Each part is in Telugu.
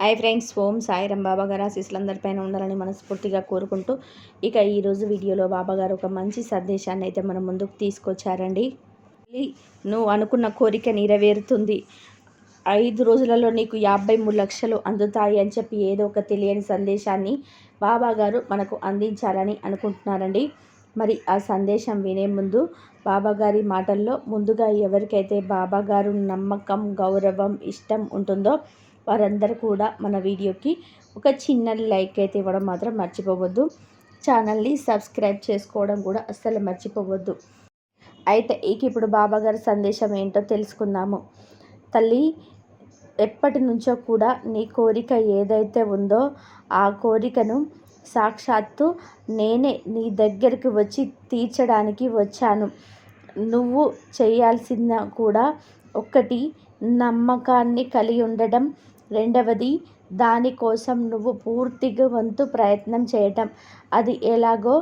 హాయ్ ఫ్రెండ్స్ ఓం సాయిరం బాబా గారు ఆశీస్సులందరిపైన ఉండాలని మనస్ఫూర్తిగా కోరుకుంటూ ఇక ఈరోజు వీడియోలో బాబాగారు ఒక మంచి సందేశాన్ని అయితే మన ముందుకు తీసుకొచ్చారండి. నువ్వు అనుకున్న కోరిక నెరవేరుతుంది. ఐదు రోజులలో నీకు యాభై మూడు లక్షలు అందుతాయి అని చెప్పి ఏదో ఒక తెలియని సందేశాన్ని బాబాగారు మనకు అందించాలని అనుకుంటున్నారండి. మరి ఆ సందేశం వినే ముందు బాబాగారి మాటల్లో ముందుగా ఎవరికైతే బాబాగారు నమ్మకం గౌరవం ఇష్టం ఉంటుందో వారందరూ కూడా మన వీడియోకి ఒక చిన్న లైక్ అయితే ఇవ్వడం మాత్రం మర్చిపోవద్దు. ఛానల్ని సబ్స్క్రైబ్ చేసుకోవడం కూడా అస్సలు మర్చిపోవద్దు. అయితే ఇక ఇప్పుడు బాబాగారి సందేశం ఏంటో తెలుసుకుందాము. తల్లి ఎప్పటి నుంచో కూడా నీ కోరిక ఏదైతే ఉందో ఆ కోరికను సాక్షాత్తు నేనే నీ దగ్గరికి వచ్చి తీర్చడానికి వచ్చాను. నువ్వు చేయాల్సిన కూడా ఒక్కటి నమ్మకాన్ని కలిగి ఉండడం రెండవది దానికోసం నువ్వు పూర్తిగా వంతు ప్రయత్నం చేయటం. అది ఎలాగో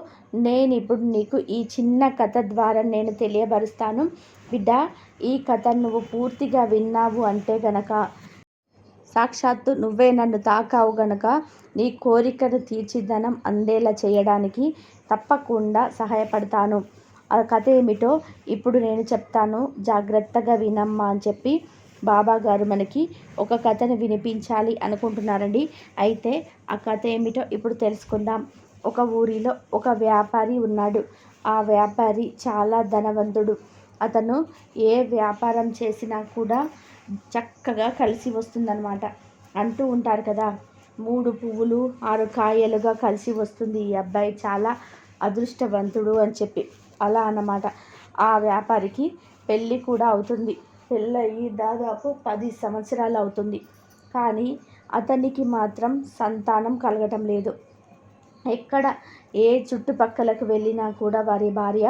నేను ఇప్పుడు నీకు ఈ చిన్న కథ ద్వారా నేను తెలియబరుస్తాను. బిడ్డ ఈ కథ నువ్వు పూర్తిగా విన్నావు అంటే గనక సాక్షాత్తు నువ్వే నన్ను తాకావు గనక నీ కోరికను తీర్చిదనం అందేలా చేయడానికి తప్పకుండా సహాయపడతాను. ఆ కథ ఏమిటో ఇప్పుడు నేను చెప్తాను. జాగ్రత్తగా వినమ్మా అని చెప్పి బాబా గారు మనకి ఒక కథను వినిపించాలి అనుకుంటున్నారండి. అయితే ఆ కథ ఏమిటో ఇప్పుడు తెలుసుకుందాం. ఒక ఊరిలో ఒక వ్యాపారి ఉన్నాడు. ఆ వ్యాపారి చాలా ధనవంతుడు. అతను ఏ వ్యాపారం చేసినా కూడా చక్కగా కలిసి వస్తుందన్నమాట. అంటూ ఉంటారు కదా మూడు పువ్వులు ఆరు కాయలుగా కలిసి వస్తుంది ఈ అబ్బాయి. చాలా అదృష్టవంతుడు అని చెప్పి. అలా అన్నమాట. ఆ వ్యాపారికి పెళ్ళి కూడా అవుతుంది. పెళ్ళయి దాదాపు పది సంవత్సరాలు అవుతుంది. కానీ అతనికి మాత్రం సంతానం కలగటం లేదు. ఎక్కడ ఏ చుట్టుపక్కలకు వెళ్ళినా కూడా వారి భార్య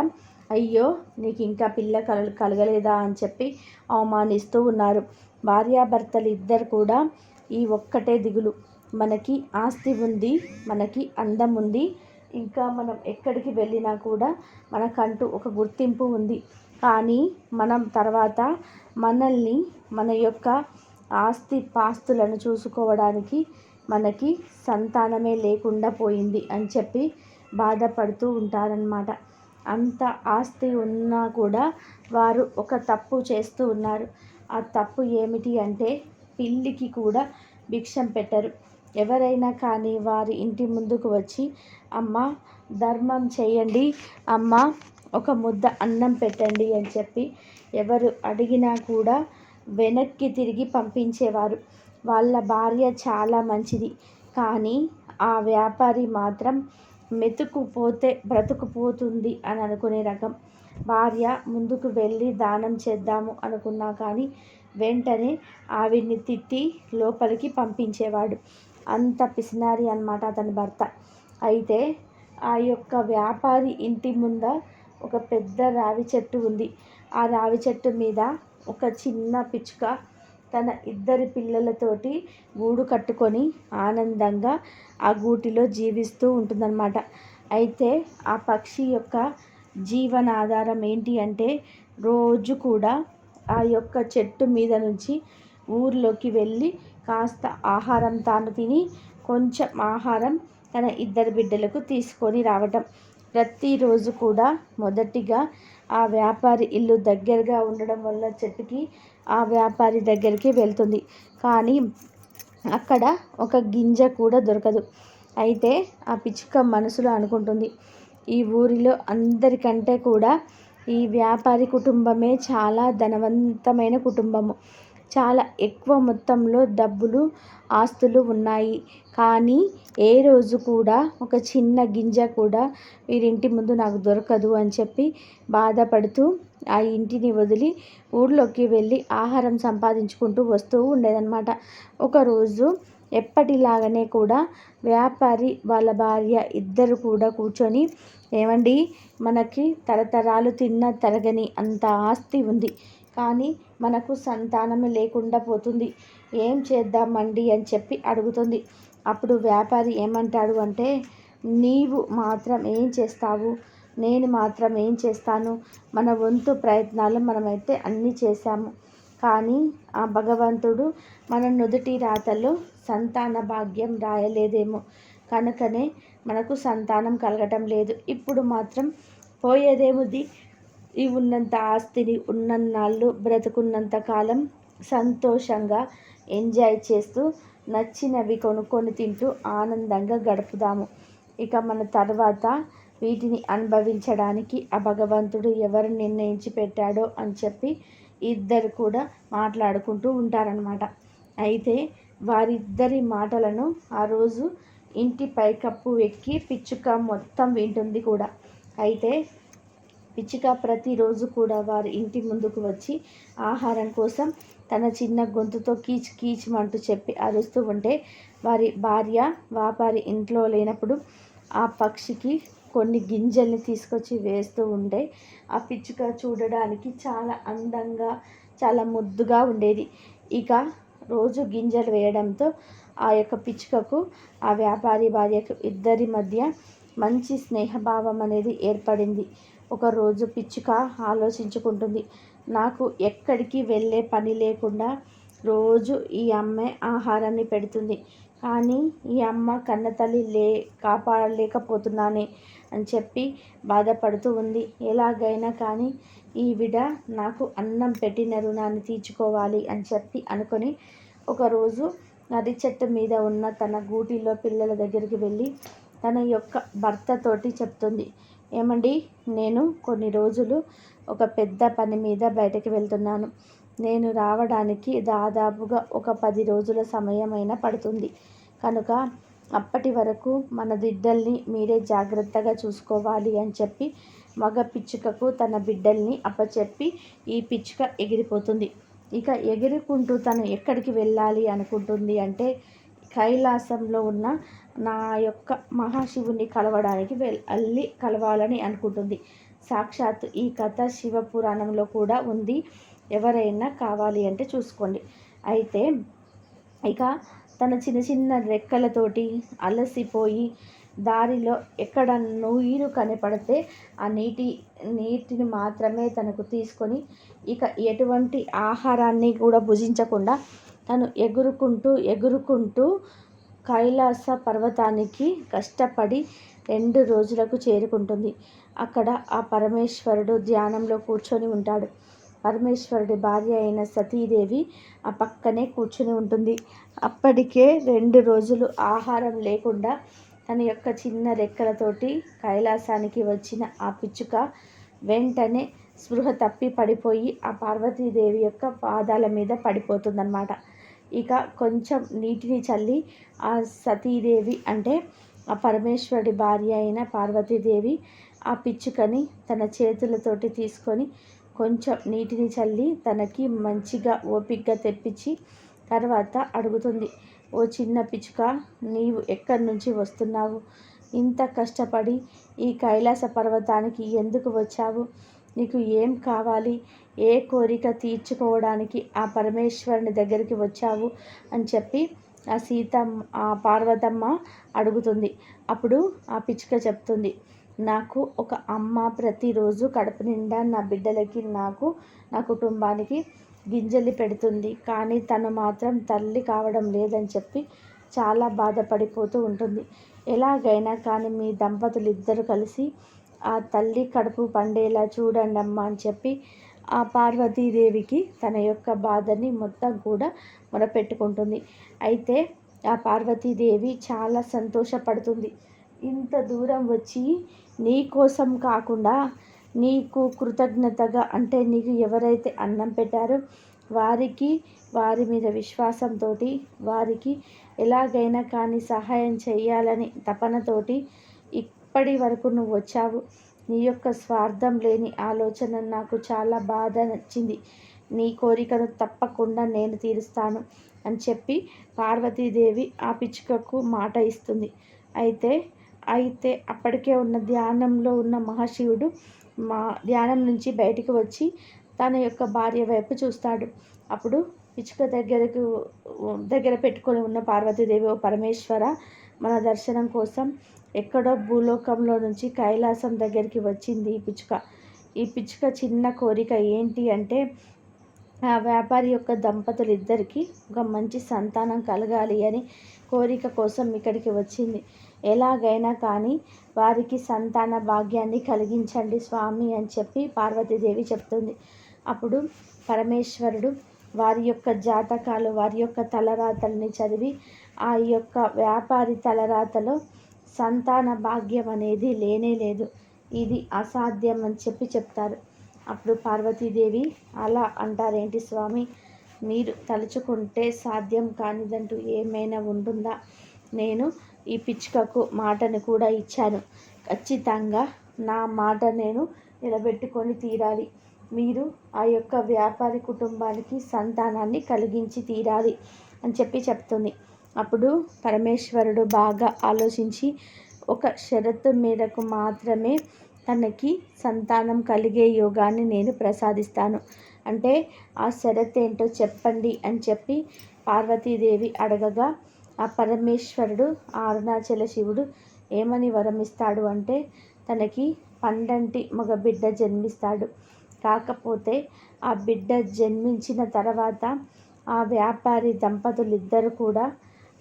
అయ్యో నీకు ఇంకా పిల్ల కల కలగలేదా? అని చెప్పి అవమానిస్తూ ఉన్నారు. భార్యాభర్తలు ఇద్దరు కూడా ఈ ఒక్కటే దిగులు. మనకి ఆస్తి ఉంది మనకి అందం ఉంది. ఇంకా మనం ఎక్కడికి వెళ్ళినా కూడా మనకంటూ ఒక గుర్తింపు ఉంది. కానీ మనం తర్వాత మనల్ని మన యొక్క ఆస్తి పాస్తులను చూసుకోవడానికి మనకి సంతానమే లేకుండా పోయింది అని చెప్పి బాధపడుతూ ఉంటారనమాట అంత ఆస్తి ఉన్నా కూడా వారు ఒక తప్పు చేస్తూ ఉన్నారు. ఆ తప్పు ఏమిటి అంటే పిల్లికి కూడా భిక్షం పెట్టరు. ఎవరైనా కానీ వారి ఇంటి ముందుకు వచ్చి అమ్మ ధర్మం చేయండి అమ్మ ఒక ముద్ద అన్నం పెట్టండి అని చెప్పి ఎవరు అడిగినా కూడా వెనక్కి తిరిగి పంపించేవారు. వాళ్ళ భార్య చాలా మంచిది. కానీ ఆ వ్యాపారి మాత్రం మెతుకుపోతే బ్రతుకుపోతుంది అని అనుకునే రకం. భార్య ముందుకు వెళ్ళి దానం చేద్దాము అనుకున్నా కానీ వెంటనే ఆవిడ్ని తిట్టి లోపలికి పంపించేవాడు. అంత పిసినారి అనమాట అతని భర్త. అయితే ఆ యొక్క వ్యాపారి ఇంటి ముంద ఒక పెద్ద రావి చెట్టు ఉంది. ఆ రావి చెట్టు మీద ఒక చిన్న పిచ్చుక తన ఇద్దరి పిల్లలతోటి గూడు కట్టుకొని ఆనందంగా ఆ గూటిలో జీవిస్తూ ఉంటుందన్నమాట. అయితే ఆ పక్షి యొక్క జీవనాధారం ఏంటి అంటే రోజు కూడా ఆ యొక్క చెట్టు మీద నుంచి ఊర్లోకి వెళ్ళి కాస్త ఆహారం తాను తిని కొంచెం ఆహారం తన ఇద్దరు బిడ్డలకు తీసుకొని రావటం. ప్రతిరోజు కూడా మొదటిగా ఆ వ్యాపారి ఇల్లు దగ్గరగా ఉండడం వల్ల చెట్టుకి ఆ వ్యాపారి దగ్గరికి వెళ్తుంది. కానీ అక్కడ ఒక గింజ కూడా దొరకదు. అయితే ఆ పిచ్చుక మనసులో అనుకుంటుంది. ఈ ఊరిలో అందరికంటే కూడా ఈ వ్యాపారి కుటుంబమే చాలా ధనవంతమైన కుటుంబము. చాలా ఎక్కువ మొత్తంలో డబ్బులు ఆస్తులు ఉన్నాయి. కానీ ఏ రోజు కూడా ఒక చిన్న గింజ కూడా వీరింటి ముందు నాకు దొరకదు అని చెప్పి బాధపడుతూ ఆ ఇంటిని వదిలి ఊళ్ళోకి వెళ్ళి ఆహారం సంపాదించుకుంటూ వస్తూ ఉండేదన్నమాట. ఒకరోజు ఎప్పటిలాగానే కూడా వ్యాపారి వాళ్ళ భార్య ఇద్దరు కూడా కూర్చొని ఏమండి మనకి తరతరాలు తిన్న తరగని అంత ఆస్తి ఉంది. కానీ మనకు సంతానమే లేకుండా పోతుంది. ఏం చేద్దామండి అని చెప్పి అడుగుతుంది. అప్పుడు వ్యాపారి ఏమంటాడు అంటే నీవు మాత్రం ఏం చేస్తావు? నేను మాత్రం ఏం చేస్తాను? మన వంతు ప్రయత్నాలు మనమైతే అన్నీ చేశాము. కానీ ఆ భగవంతుడు మన నుదుటి రాతలో సంతాన భాగ్యం రాయలేదేమో. కనుకనే మనకు సంతానం కలగటం లేదు. ఇప్పుడు మాత్రం పోయేదేముది? ఈ ఉన్నంత ఆస్తిని ఉన్నన్నాళ్ళు బ్రతుకున్నంత కాలం సంతోషంగా ఎంజాయ్ చేస్తూ నచ్చినవి కొనుక్కొని తింటూ ఆనందంగా గడుపుదాము. ఇక మన తర్వాత వీటిని అనుభవించడానికి ఆ భగవంతుడు ఎవరు నిర్ణయించి పెట్టాడో అని చెప్పి ఇద్దరు కూడా మాట్లాడుకుంటూ ఉంటారనమాట అయితే వారిద్దరి మాటలను ఆ రోజు ఇంటి పైకప్పు ఎక్కి పిచ్చుక మొత్తం వింటుంది కూడా. అయితే పిచ్చుక ప్రతిరోజు కూడా వారి ఇంటి ముందుకు వచ్చి ఆహారం కోసం తన చిన్న గొంతుతో కీచ్ కీచ్మంటూ చెప్పి అరుస్తూ ఉంటే వారి భార్య వ్యాపారి ఇంట్లో లేనప్పుడు ఆ పక్షికి కొన్ని గింజల్ని తీసుకొచ్చి వేస్తూ ఉంటే ఆ పిచ్చుక చూడడానికి చాలా అందంగా చాలా ముద్దుగా ఉండేది. ఇక రోజు గింజలు వేయడంతో ఆ యొక్క పిచ్చుకకు ఆ వ్యాపారి భార్యకు ఇద్దరి మధ్య మంచి స్నేహభావం అనేది ఏర్పడింది. ఒకరోజు పిచ్చుక ఆలోచించుకుంటుంది. నాకు ఎక్కడికి వెళ్ళే పని లేకుండా రోజు ఈ అమ్మే ఆహారాన్ని పెడుతుంది. కానీ ఈ అమ్మ కన్నతల్లి లే కాపాడలేకపోతున్నానే అని చెప్పి బాధపడుతూ ఉంది. ఎలాగైనా కానీ ఈవిడ నాకు అన్నం పెట్టిన రుణాన్ని తీర్చుకోవాలి అని చెప్పి అనుకొని ఒకరోజు నది చెట్టు మీద ఉన్న తన గూటిలో పిల్లల దగ్గరికి వెళ్ళి తన యొక్క భర్తతోటి చెప్తుంది. ఏమండి? నేను కొన్ని రోజులు ఒక పెద్ద పని మీద బయటకు వెళ్తున్నాను. నేను రావడానికి దాదాపుగా ఒక పది రోజుల సమయమైనా పడుతుంది. కనుక అప్పటి వరకు మన బిడ్డల్ని మీరే జాగ్రత్తగా చూసుకోవాలి అని చెప్పి మగ పిచ్చుకకు తన బిడ్డల్ని అప్పచెప్పి ఈ పిచ్చుక ఎగిరిపోతుంది. ఇక ఎగిరుకుంటూ తను ఎక్కడికి వెళ్ళాలి అనుకుంటుంది అంటే కైలాసంలో ఉన్న నా యొక్క మహాశివుని కలవడానికి వెళ్ళి కలవాలని అనుకుంటుంది. సాక్షాత్ ఈ కథ శివ పురాణంలో కూడా ఉంది. ఎవరైనా కావాలి అంటే చూసుకోండి. అయితే ఇక తన చిన్న చిన్న రెక్కలతోటి అలసిపోయి దారిలో ఎక్కడ నీరు కనపడితే ఆ నీటి నీటిని మాత్రమే తనకు తీసుకొని ఇక ఎటువంటి ఆహారాన్ని కూడా భుజించకుండా తను ఎగురుకుంటూ ఎగురుకుంటూ కైలాస పర్వతానికి కష్టపడి రెండు రోజులకు చేరుకుంటుంది. అక్కడ ఆ పరమేశ్వరుడు ధ్యానంలో కూర్చొని ఉంటాడు. పరమేశ్వరుడి భార్య అయిన సతీదేవి ఆ పక్కనే కూర్చుని ఉంటుంది. అప్పటికే రెండు రోజులు ఆహారం లేకుండా తన యొక్క చిన్న రెక్కలతోటి కైలాసానికి వచ్చిన ఆ పిచ్చుక వెంటనే స్పృహ తప్పి పడిపోయి ఆ పార్వతీదేవి యొక్క పాదాల మీద పడిపోతుందన్నమాట. ఇక కొంచెం నీటిని చల్లి ఆ సతీదేవి అంటే ఆ పరమేశ్వరుడి భార్య అయిన పార్వతీదేవి ఆ పిచ్చుకని తన చేతులతోటి తీసుకొని కొంచెం నీటిని చల్లి తనకి మంచిగా ఓపిగ్గా తెప్పించి తర్వాత అడుగుతుంది ఓ చిన్న పిచ్చుక నీవు ఎక్కడి నుంచి వస్తున్నావు? ఇంత కష్టపడి ఈ కైలాస పర్వతానికి ఎందుకు వచ్చావు? నీకు ఏం కావాలి? ఏ కోరిక తీర్చుకోవడానికి ఆ పరమేశ్వరుని దగ్గరికి వచ్చావు? అని చెప్పి ఆ సీత ఆ పార్వతమ్మ అడుగుతుంది. అప్పుడు ఆ పిచ్చుక చెప్తుంది నాకు ఒక అమ్మ ప్రతిరోజు కడుపు నిండా నా బిడ్డలకి నాకు నా కుటుంబానికి గింజలు పెడుతుంది. కానీ తను మాత్రం తల్లి కావడం లేదని చెప్పి చాలా బాధపడిపోతూ ఉంటుంది. ఎలాగైనా కానీ మీ దంపతులు ఇద్దరు కలిసి ఆ తల్లి కడుపు పండేలా చూడండి అమ్మ అని చెప్పి ఆ పార్వతీదేవికి తన యొక్క బాధని మొత్తం కూడా మొరపెట్టుకుంటుంది. అయితే ఆ పార్వతీదేవి చాలా సంతోషపడుతుంది. ఇంత దూరం వచ్చి నీ కోసం కాకుండా నీకు కృతజ్ఞతగా అంటే నీకు ఎవరైతే అన్నం పెట్టారో వారికి వారి మీద విశ్వాసంతో వారికి ఎలాగైనా కానీ సహాయం చేయాలని తపనతోటి ఇప్పటి వరకు నువ్వు వచ్చావు నీ యొక్క స్వార్థం లేని ఆలోచన నాకు చాలా బాధ నచ్చింది. నీ కోరికను తప్పకుండా నేను తీరుస్తాను అని చెప్పి పార్వతీదేవి ఆ పిచ్చుకకు మాట ఇస్తుంది. అయితే అయితే అప్పటికే ఉన్న ధ్యానంలో ఉన్న మహాశివుడు మా ధ్యానం నుంచి బయటికి వచ్చి తన యొక్క భార్య వైపు చూస్తాడు. అప్పుడు పిచ్చుక దగ్గరకు దగ్గర పెట్టుకొని ఉన్న పార్వతీదేవి ఓ పరమేశ్వర మన దర్శనం కోసం ఎక్కడో భూలోకంలో నుంచి కైలాసం దగ్గరికి వచ్చింది ఈ పిచ్చుక. ఈ పిచ్చుక చిన్న కోరిక ఏంటి అంటే ఆ వ్యాపారి యొక్క దంపతులు ఇద్దరికి ఒక మంచి సంతానం కలగాలి అని కోరిక కోసం ఇక్కడికి వచ్చింది. ఎలాగైనా కానీ వారికి సంతాన భాగ్యాన్ని కలిగించండి స్వామి అని చెప్పి పార్వతీదేవి చెప్తుంది. అప్పుడు పరమేశ్వరుడు వారి యొక్క జాతకాలు వారి యొక్క తలరాతల్ని చదివి ఆ యొక్క వ్యాపారి తలరాతలో సంతాన భాగ్యం అనేది లేనే లేదు. ఇది అసాధ్యం అని చెప్పి చెప్తారు. అప్పుడు పార్వతీదేవి అలా అంటారేంటి స్వామి? మీరు తలుచుకుంటే సాధ్యం కానిదంటూ ఏమైనా ఉంటుందా? నేను ఈ పిచ్చుకకు మాటను కూడా ఇచ్చాను. ఖచ్చితంగా నా మాట నేను నిలబెట్టుకొని తీరాలి. మీరు ఆ యొక్క వ్యాపారి కుటుంబానికి సంతానాన్ని కలిగించి తీరాలి అని చెప్పి చెప్తుంది. అప్పుడు పరమేశ్వరుడు బాగా ఆలోచించి ఒక షరతు మేరకు మాత్రమే తనకి సంతానం కలిగే యోగాన్ని నేను ప్రసాదిస్తాను. అంటే ఆ షరత్ ఏంటో చెప్పండి అని చెప్పి పార్వతీదేవి అడగగా ఆ పరమేశ్వరుడు ఆ అరుణాచల శివుడు ఏమని వరమిస్తాడు అంటే తనకి పండంటి మగ బిడ్డ జన్మిస్తాడు. కాకపోతే ఆ బిడ్డ జన్మించిన తర్వాత ఆ వ్యాపారి దంపతులు ఇద్దరు కూడా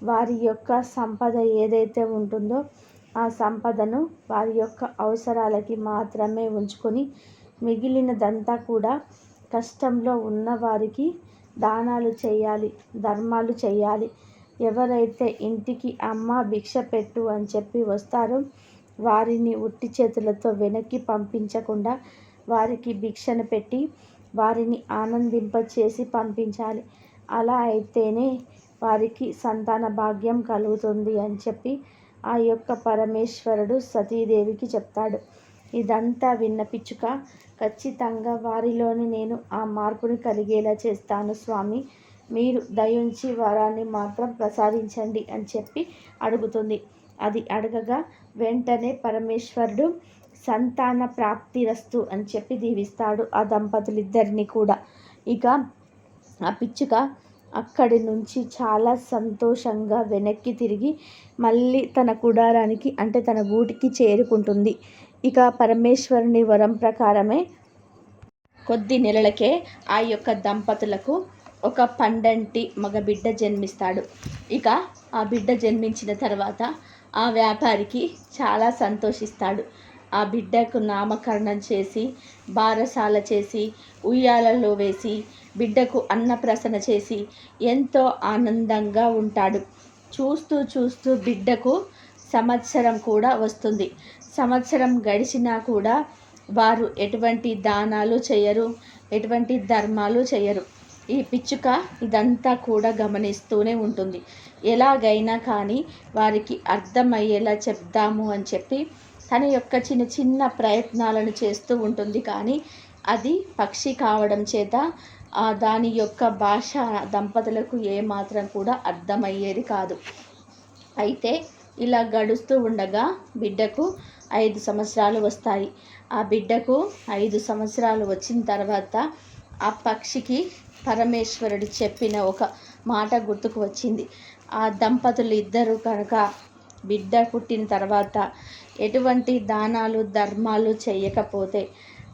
వారి యొక్క సంపద ఏదైతే ఉంటుందో ఆ సంపదను వారి యొక్క అవసరాలకి మాత్రమే ఉంచుకొని మిగిలినదంతా కూడా కష్టంలో ఉన్న వారికి దానాలు చేయాలి ధర్మాలు చేయాలి. ఎవరైతే ఇంటికి అమ్మ భిక్ష పెట్టు అని చెప్పి వస్తారో వారిని ఉట్టి చేతులతో వెనక్కి పంపించకుండా వారికి భిక్షను పెట్టి వారిని ఆనందింపచేసి పంపించాలి. అలా అయితేనే వారికి సంతాన భాగ్యం కలుగుతుంది అని చెప్పి ఆ యొక్క పరమేశ్వరుడు సతీదేవికి చెప్తాడు. ఇదంతా విన్న పిచ్చుక ఖచ్చితంగా వారిలోని నేను ఆ మార్పుని కలిగేలా చేస్తాను స్వామి. మీరు దయించి వరాన్ని మాత్రం ప్రసాదించండి అని చెప్పి అడుగుతుంది. అది అడగగా వెంటనే పరమేశ్వరుడు సంతాన ప్రాప్తిరస్తు అని చెప్పి దీవిస్తాడు ఆ దంపతులిద్దరిని కూడా. ఇక ఆ పిచ్చుక అక్కడి నుంచి చాలా సంతోషంగా వెనక్కి తిరిగి మళ్ళీ తన కుడారానికి అంటే తన గూటికి చేరుకుంటుంది. ఇక పరమేశ్వరుని వరం ప్రకారమే కొద్ది నెలలకే ఆ యొక్క దంపతులకు ఒక పండంటి మగ బిడ్డ జన్మిస్తాడు. ఇక ఆ బిడ్డ జన్మించిన తర్వాత ఆ వ్యాపారికి చాలా సంతోషిస్తాడు. ఆ బిడ్డకు నామకరణం చేసి బారసాల చేసి ఉయ్యాలలో వేసి బిడ్డకు అన్నప్రసన చేసి ఎంతో ఆనందంగా ఉంటాడు. చూస్తూ చూస్తూ బిడ్డకు సంవత్సరం కూడా వస్తుంది. సంవత్సరం గడిచినా కూడా వారు ఎటువంటి దానాలు చేయరు ఎటువంటి ధర్మాలు చేయరు. ఈ పిచ్చుక ఇదంతా కూడా గమనిస్తూనే ఉంటుంది. ఎలాగైనా కానీ వారికి అర్థమయ్యేలా చెప్దాము అని చెప్పి తన యొక్క చిన్న చిన్న ప్రయత్నాలను చేస్తూ ఉంటుంది. కానీ అది పక్షి కావడం చేత దాని యొక్క భాష దంపతులకు ఏమాత్రం కూడా అర్థమయ్యేది కాదు. అయితే ఇలా గడుస్తూ ఉండగా బిడ్డకు ఐదు సంవత్సరాలు వస్తాయి. ఆ బిడ్డకు ఐదు సంవత్సరాలు వచ్చిన తర్వాత ఆ పక్షికి పరమేశ్వరుడు చెప్పిన ఒక మాట గుర్తుకు వచ్చింది. ఆ దంపతులు ఇద్దరు కనుక బిడ్డ పుట్టిన తర్వాత ఎటువంటి దానాలు ధర్మాలు చేయకపోతే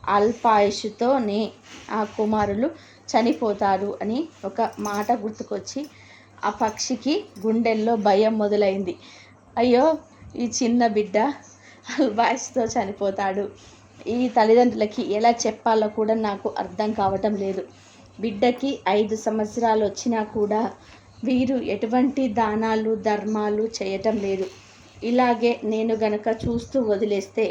అల్పాయుషుతోనే ఆ కుమారులు చనిపోతారు అని ఒక మాట గుర్తుకొచ్చి ఆ పక్షికి గుండెల్లో భయం మొదలైంది. అయ్యో ఈ చిన్న బిడ్డ అల్పాయుషుతో చనిపోతాడు. ఈ తల్లిదండ్రులకి ఎలా చెప్పాలో కూడా నాకు అర్థం కావటం లేదు. బిడ్డకి ఐదు సంవత్సరాలు వచ్చినా కూడా వీరు ఎటువంటి దానాలు ధర్మాలు చేయటం లేదు. ఇలాగే నేను గనక చూస్తూ వదిలేస్తే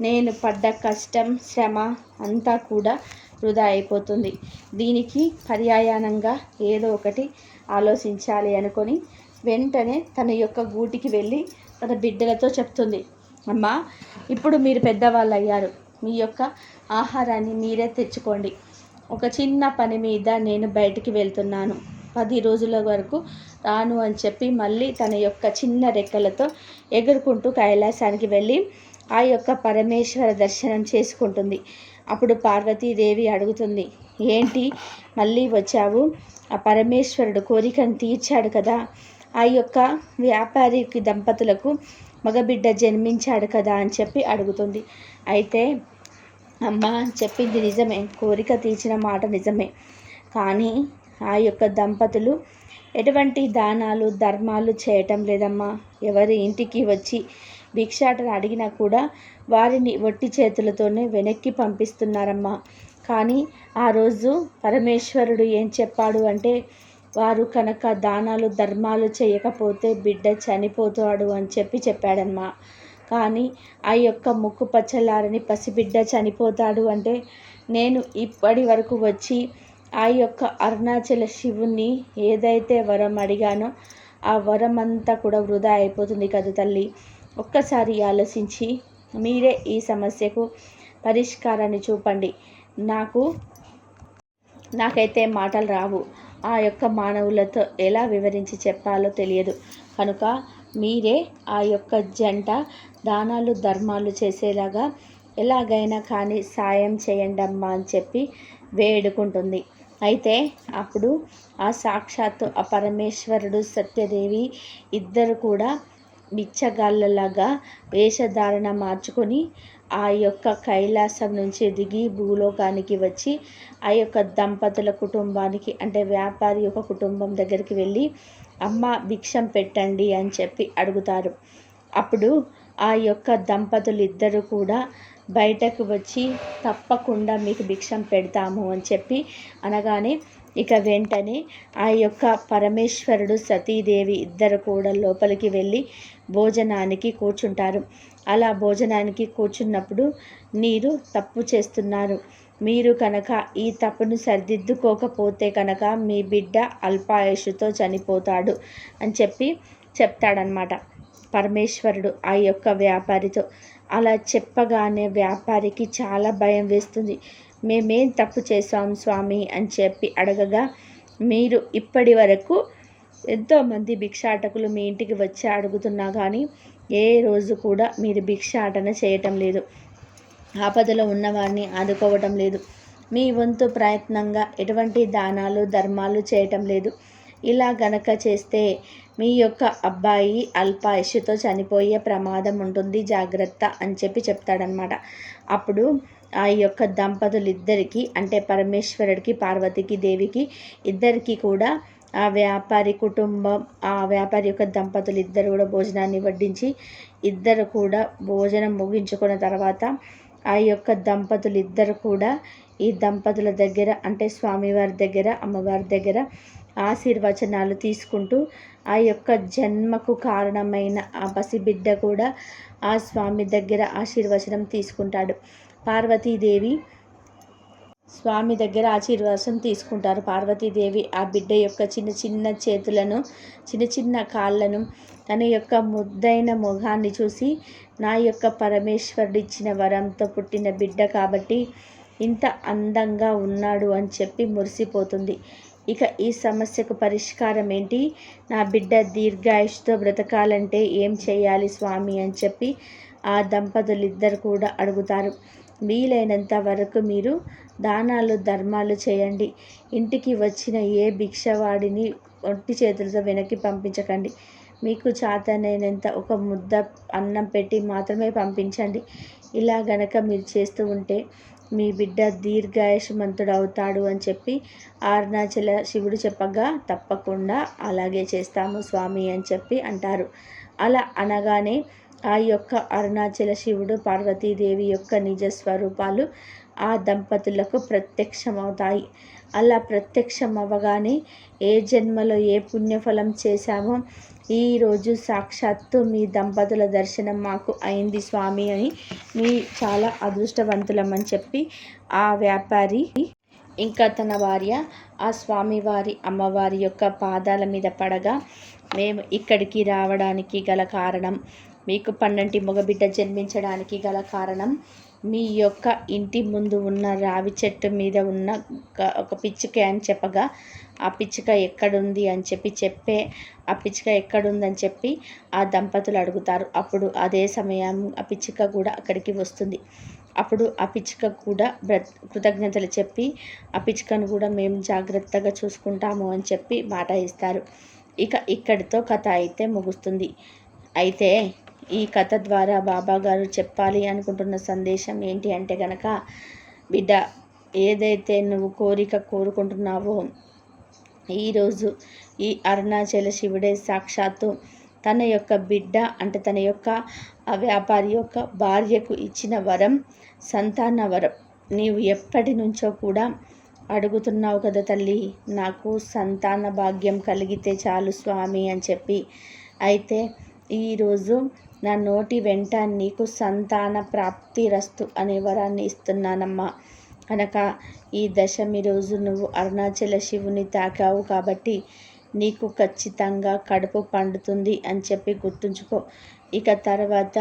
నేను పడ్డ కష్టం శ్రమ అంతా కూడా వృధా అయిపోతుంది. దీనికి పర్యాయానంగా ఏదో ఒకటి ఆలోచించాలి అనుకొని వెంటనే తన యొక్క గూటికి వెళ్ళి తన బిడ్డలతో చెప్తుంది. అమ్మా ఇప్పుడు మీరు పెద్దవాళ్ళు అయ్యారు మీ యొక్క ఆహారాన్ని మీరే తెచ్చుకోండి. ఒక చిన్న పని మీద నేను బయటికి వెళ్తున్నాను. పది రోజుల వరకు రాను అని చెప్పి మళ్ళీ తన యొక్క చిన్న రెక్కలతో ఎగురుకుంటూ కైలాసానికి వెళ్ళి ఆ యొక్క పరమేశ్వర దర్శనం చేసుకుంటుంది. అప్పుడు పార్వతీదేవి అడుగుతుంది ఏంటి? మళ్ళీ వచ్చావు? ఆ పరమేశ్వరుడు కోరికను తీర్చాడు కదా. ఆ యొక్క వ్యాపారికి దంపతులకు మగబిడ్డ జన్మించాడు కదా అని చెప్పి అడుగుతుంది. అయితే అమ్మ చెప్పింది నిజమే. కోరిక తీర్చిన మాట నిజమే. కానీ ఆ యొక్క దంపతులు ఎటువంటి దానాలు ధర్మాలు చేయటం లేదమ్మా. ఎవరి ఇంటికి వచ్చి భిక్షాటన అడిగినా కూడా వారిని ఒట్టి చేతులతోనే వెనక్కి పంపిస్తున్నారమ్మా. కానీ ఆ రోజు పరమేశ్వరుడు ఏం చెప్పాడు అంటే వారు కనుక దానాలు ధర్మాలు చేయకపోతే బిడ్డ చనిపోతాడు అని చెప్పి చెప్పాడమ్మా. కానీ ఆ యొక్క ముక్కు పచ్చలారని పసిబిడ్డ చనిపోతాడు అంటే నేను ఇప్పటి వరకు వచ్చి ఆ యొక్క అరుణాచల శివుని ఏదైతే వరం అడిగానో ఆ వరం అంతా కూడా వృధా అయిపోతుంది కదా తల్లి. ఒక్కసారి ఆలోచించి మీరే ఈ సమస్యకు పరిష్కారాన్ని చూపండి. నాకు నాకైతే మాటలు రావు. ఆ యొక్క మానవులతో ఎలా వివరించి చెప్పాలో తెలియదు. కనుక మీరే ఆ యొక్క జంట దానాలు ధర్మాలు చేసేలాగా ఎలాగైనా కానీ సాయం చేయండి అమ్మా అని చెప్పి వేడుకుంటుంది. అయితే అప్పుడు ఆ సాక్షాత్తు ఆ పరమేశ్వరుడు సత్యదేవి ఇద్దరు కూడా బిచ్చగాళ్ళలాగా వేషధారణ మార్చుకొని ఆ యొక్క కైలాసం నుంచి దిగి భూలోకానికి వచ్చి ఆ యొక్క దంపతుల కుటుంబానికి అంటే వ్యాపారి యొక్క కుటుంబం దగ్గరికి వెళ్ళి అమ్మ భిక్షం పెట్టండి అని చెప్పి అడుగుతారు. అప్పుడు ఆ యొక్క దంపతులు ఇద్దరు కూడా బయటకు వచ్చి తప్పకుండా మీకు భిక్షం పెడతాము అని చెప్పి అనగానే ఇక వెంటనే ఆ యొక్క పరమేశ్వరుడు సతీదేవి ఇద్దరు కూడా లోపలికి వెళ్ళి భోజనానికి కూర్చుంటారు. అలా భోజనానికి కూర్చున్నప్పుడు మీరు తప్పు చేస్తున్నారు. మీరు కనుక ఈ తప్పును సరిదిద్దుకోకపోతే కనుక మీ బిడ్డ అల్పాయుషుతో చనిపోతాడు అని చెప్పి చెప్తాడనమాట పరమేశ్వరుడు ఆ యొక్క వ్యాపారితో. అలా చెప్పగానే వ్యాపారికి చాలా భయం వేస్తుంది. మేమేం తప్పు చేసాం స్వామి అని చెప్పి అడగగా మీరు ఇప్పటి వరకు ఎంతోమంది భిక్షాటకులు మీ ఇంటికి వచ్చి అడుగుతున్నా కానీ ఏ రోజు కూడా మీరు భిక్షాటన చేయటం లేదు. ఆపదలో ఉన్నవారిని ఆదుకోవటం లేదు. మీ వంతు ప్రయత్నంగా ఎటువంటి దానాలు ధర్మాలు చేయటం లేదు. ఇలా గనక చేస్తే మీ యొక్క అబ్బాయి అల్పాయుషుతో చనిపోయే ప్రమాదం ఉంటుంది జాగ్రత్త అని చెప్పి చెప్తాడనమాట అప్పుడు ఆ యొక్క దంపతులు ఇద్దరికి అంటే పరమేశ్వరుడికి పార్వతికి దేవికి ఇద్దరికి కూడా ఆ వ్యాపారి కుటుంబం ఆ వ్యాపారి యొక్క దంపతులు ఇద్దరు కూడా భోజనాన్ని వడ్డించి ఇద్దరు కూడా భోజనం ముగించుకున్న తర్వాత ఆ యొక్క దంపతులు ఇద్దరు కూడా ఈ దంపతుల దగ్గర అంటే స్వామివారి దగ్గర అమ్మవారి దగ్గర ఆశీర్వచనాలు తీసుకుంటూ ఆ యొక్క జన్మకు కారణమైన ఆ పసిబిడ్డ కూడా ఆ స్వామి దగ్గర ఆశీర్వచనం తీసుకుంటాడు. పార్వతీదేవి స్వామి దగ్గర ఆశీర్వాసం తీసుకుంటారు. పార్వతీదేవి ఆ బిడ్డ యొక్క చిన్న చిన్న చేతులను చిన్న చిన్న కాళ్ళను తన యొక్క ముద్దైన ముఖాన్ని చూసి నా యొక్క పరమేశ్వరుడు ఇచ్చిన వరంతో పుట్టిన బిడ్డ కాబట్టి ఇంత అందంగా ఉన్నాడు అని చెప్పి మురిసిపోతుంది. ఇక ఈ సమస్యకు పరిష్కారం ఏంటి? నా బిడ్డ దీర్ఘాయుష్తో బ్రతకాలంటే ఏం చేయాలి స్వామి అని చెప్పి ఆ దంపతులు ఇద్దరు కూడా అడుగుతారు. వీలైనంత వరకు మీరు దానాలు ధర్మాలు చేయండి. ఇంటికి వచ్చిన ఏ భిక్షవాడిని ఒట్టి చేతులతో వెనక్కి పంపించకండి. మీకు చాతనైనంత ఒక ముద్ద అన్నం పెట్టి మాత్రమే పంపించండి. ఇలా గనక మీరు చేస్తూ ఉంటే మీ బిడ్డ దీర్ఘాయుషమంతుడు అవుతాడు అని చెప్పి అరుణాచల శివుడు చెప్పగా తప్పకుండా అలాగే చేస్తాము స్వామి అని చెప్పి అంటారు. అలా అనగానే ఆ యొక్క అరుణాచల శివుడు పార్వతీదేవి యొక్క నిజ స్వరూపాలు ఆ దంపతులకు ప్రత్యక్షమవుతాయి. అలా ప్రత్యక్షం అవ్వగానే ఏ జన్మలో ఏ పుణ్యఫలం చేశామో ఈరోజు సాక్షాత్తు మీ దంపతుల దర్శనం మాకు అయింది స్వామి అని మీ చాలా అదృష్టవంతులమని చెప్పి ఆ వ్యాపారి ఇంకా తన భార్య ఆ స్వామివారి అమ్మవారి యొక్క పాదాల మీద పడగా మేము ఇక్కడికి రావడానికి గల కారణం మీకు పన్నంటి మగబిడ్డ జన్మించడానికి గల కారణం మీ యొక్క ఇంటి ముందు ఉన్న రావి చెట్టు మీద ఉన్న ఒక పిచ్చుక అని చెప్పగా ఆ పిచ్చుక ఎక్కడుంది? అని చెప్పి చెప్పే ఆ పిచ్చుక ఎక్కడుందని చెప్పి ఆ దంపతులు అడుగుతారు. అప్పుడు అదే సమయం ఆ పిచ్చుక కూడా అక్కడికి వస్తుంది. అప్పుడు ఆ పిచ్చుక కూడా బ్ర కృతజ్ఞతలు చెప్పి ఆ పిచ్చుకను కూడా మేము జాగ్రత్తగా చూసుకుంటాము అని చెప్పి మాట ఇస్తారు. ఇక ఇక్కడితో కథ అయితే ముగుస్తుంది. అయితే ఈ కథ ద్వారా బాబా గారు చెప్పాలి అనుకుంటున్న సందేశం ఏంటి అంటే కనుక బిడ్డ ఏదైతే నువ్వు కోరిక కోరుకుంటున్నావో ఈరోజు ఈ అరుణాచల శివుడే సాక్షాత్తు తన యొక్క బిడ్డ అంటే తన యొక్క వ్యాపారి యొక్క భార్యకు ఇచ్చిన వరం సంతాన వరం. నీవు ఎప్పటి నుంచో కూడా అడుగుతున్నావు కదా తల్లి నాకు సంతాన భాగ్యం కలిగితే చాలు స్వామి అని చెప్పి. అయితే ఈరోజు నా నోటి వెంట నీకు సంతాన ప్రాప్తి రస్తు అనే వరాన్ని ఇస్తున్నానమ్మా. కనుక ఈ దశమి రోజు నువ్వు అరుణాచల శివుని తాకావు కాబట్టి నీకు ఖచ్చితంగా కడుపు పండుతుంది అని చెప్పి గుర్తుంచుకో. ఇక తర్వాత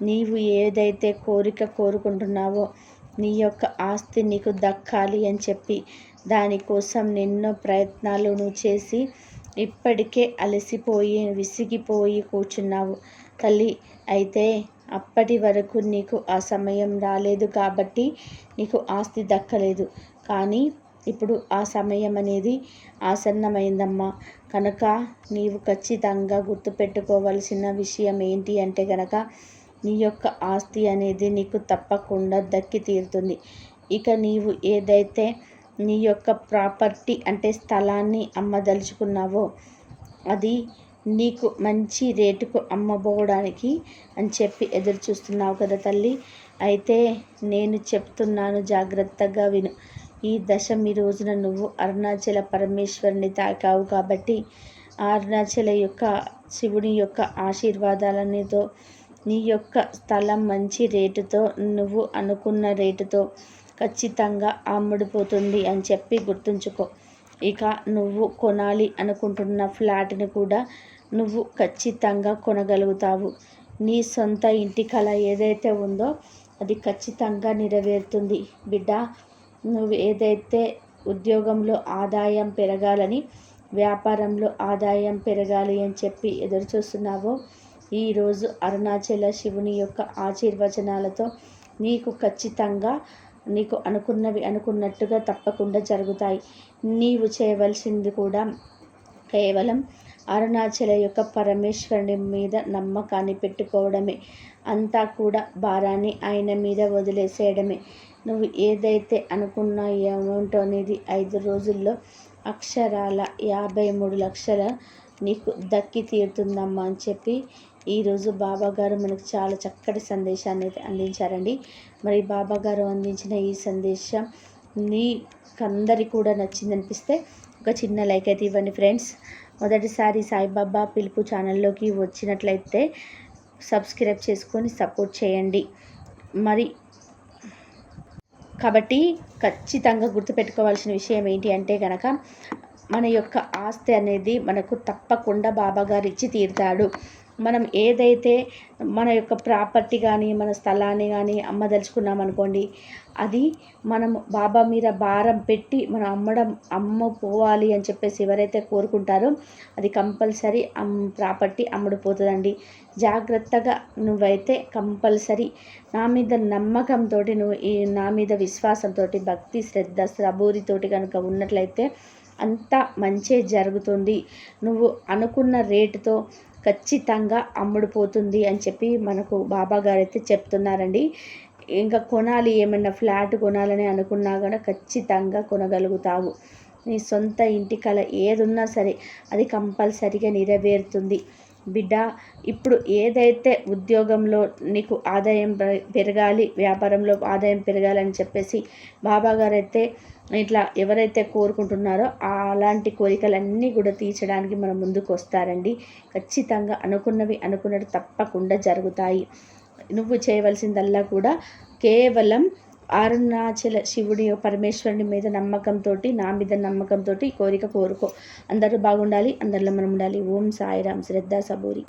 నీవు ఏదైతే కోరిక కోరుకుంటున్నావో నీ యొక్క ఆస్తి నీకు దక్కాలి అని చెప్పి దానికోసం ఎన్నో ప్రయత్నాలు నువ్వు చేసి ఇప్పటికే అలసిపోయి విసిగిపోయి కూర్చున్నావు. తల్లి అయితే అప్పటి వరకు నీకు ఆ సమయం రాలేదు కాబట్టి నీకు ఆస్తి దక్కలేదు. కానీ ఇప్పుడు ఆ సమయం అనేది ఆసన్నమైందమ్మా. కనుక నీవు ఖచ్చితంగా గుర్తుపెట్టుకోవలసిన విషయం ఏంటి అంటే కనుక నీ యొక్క ఆస్తి అనేది నీకు తప్పకుండా దక్కి తీరుతుంది. ఇక నీవు ఏదైతే నీ యొక్క ప్రాపర్టీ అంటే స్థలాన్ని అమ్మదలుచుకున్నావో అది నీకు మంచి రేటుకు అమ్మబోవడానికి అని చెప్పి ఎదురు చూస్తున్నావు కదా తల్లి. అయితే నేను చెప్తున్నాను జాగ్రత్తగా విను. ఈ దశమి రోజున నువ్వు అరుణాచల పరమేశ్వరుని తాకావు కాబట్టి అరుణాచల యొక్క శివుని యొక్క ఆశీర్వాదాలనితో నీ యొక్క స్థలం మంచి రేటుతో నువ్వు అనుకున్న రేటుతో ఖచ్చితంగా అమ్ముడుపోతుంది అని చెప్పి గుర్తుంచుకో. ఇక నువ్వు కొనాలి అనుకుంటున్న ఫ్లాట్ని కూడా నువ్వు ఖచ్చితంగా కొనగలుగుతావు. నీ సొంత ఇంటి కళ ఏదైతే ఉందో అది ఖచ్చితంగా నెరవేరుతుంది. బిడ్డ నువ్వు ఏదైతే ఉద్యోగంలో ఆదాయం పెరగాలని వ్యాపారంలో ఆదాయం పెరగాలి అని చెప్పి ఎదురు చూస్తున్నావో ఈరోజు అరుణాచల శివుని యొక్క ఆశీర్వచనాలతో నీకు ఖచ్చితంగా నీకు అనుకున్నవి అనుకున్నట్టుగా తప్పకుండా జరుగుతాయి. నీవు చేయవలసింది కూడా కేవలం అరుణాచల యొక్క పరమేశ్వరుని మీద నమ్మకాన్ని పెట్టుకోవడమే. అంతా కూడా భారాన్ని ఆయన మీద వదిలేసేయడమే. నువ్వు ఏదైతే అనుకున్న అమౌంట్ అనేది ఐదు రోజుల్లో అక్షరాల యాభై మూడు లక్షల నీకు దక్కి తీరుతుందమ్మా అని చెప్పి ఈరోజు బాబా గారు మనకు చాలా చక్కటి సందేశాన్ని అయితే అందించారండి. మరి బాబా గారు అందించిన ఈ సందేశం నీకందరి కూడా నచ్చిందనిపిస్తే ఒక చిన్న లైక్ అయితే ఇవ్వండి ఫ్రెండ్స్. మొదటిసారి సాయిబాబా పిలుపు ఛానల్లోకి వచ్చినట్లయితే సబ్స్క్రైబ్ చేసుకొని సపోర్ట్ చేయండి. మరి కాబట్టి ఖచ్చితంగా గుర్తుపెట్టుకోవాల్సిన విషయం ఏంటి అంటే కనుక మన యొక్క ఆస్తి అనేది మనకు తప్పకుండా బాబాగారు ఇచ్చి తీరుతాడు. మనం ఏదైతే మన యొక్క ప్రాపర్టీ కానీ మన స్థలాన్ని కానీ అమ్మదలుచుకున్నాం అనుకోండి అది మనం బాబా మీద భారం పెట్టి మనం అమ్మడం అమ్మ పోవాలి అని చెప్పేసి ఎవరైతే కోరుకుంటారో అది కంపల్సరీ ప్రాపర్టీ అమ్ముడుపోతుందండి జాగ్రత్తగా నువ్వైతే కంపల్సరీ నా మీద నమ్మకంతో నువ్వు ఈ నా మీద విశ్వాసంతో భక్తి శ్రద్ధ సబూరితోటి కనుక ఉన్నట్లయితే అంతా మంచే జరుగుతుంది. నువ్వు అనుకున్న రేటుతో ఖచ్చితంగా అమ్ముడుపోతుంది అని చెప్పి మనకు బాబా గారు అయితే చెప్తున్నారండి. ఇంకా కొనాలి ఏమన్నా ఫ్లాట్ కొనాలని అనుకున్నా కూడా ఖచ్చితంగా కొనగలుగుతావు. నీ సొంత ఇంటి కళ ఏదున్నా సరే అది కంపల్సరిగా నెరవేరుతుంది. బిడ్డ ఇప్పుడు ఏదైతే ఉద్యోగంలో నీకు ఆదాయం పెరగాలి వ్యాపారంలో ఆదాయం పెరగాలని చెప్పేసి బాబాగారు అయితే ఇట్లా ఎవరైతే కోరుకుంటున్నారో అలాంటి కోరికలన్నీ కూడా తీర్చడానికి మనం ముందుకు వస్తారండి ఖచ్చితంగా అనుకున్నవి అనుకున్నట్టు తప్పకుండా జరుగుతాయి. నువ్వు చేయవలసిందల్లా కూడా కేవలం అరుణాచల శివుడి పరమేశ్వరుని మీద నమ్మకంతో నా మీద నమ్మకంతో కోరిక కోరుకో. అందరూ బాగుండాలి అందరిలో మనం ఉండాలి. ఓం సాయిరామ్. శ్రద్ధ సబూరి.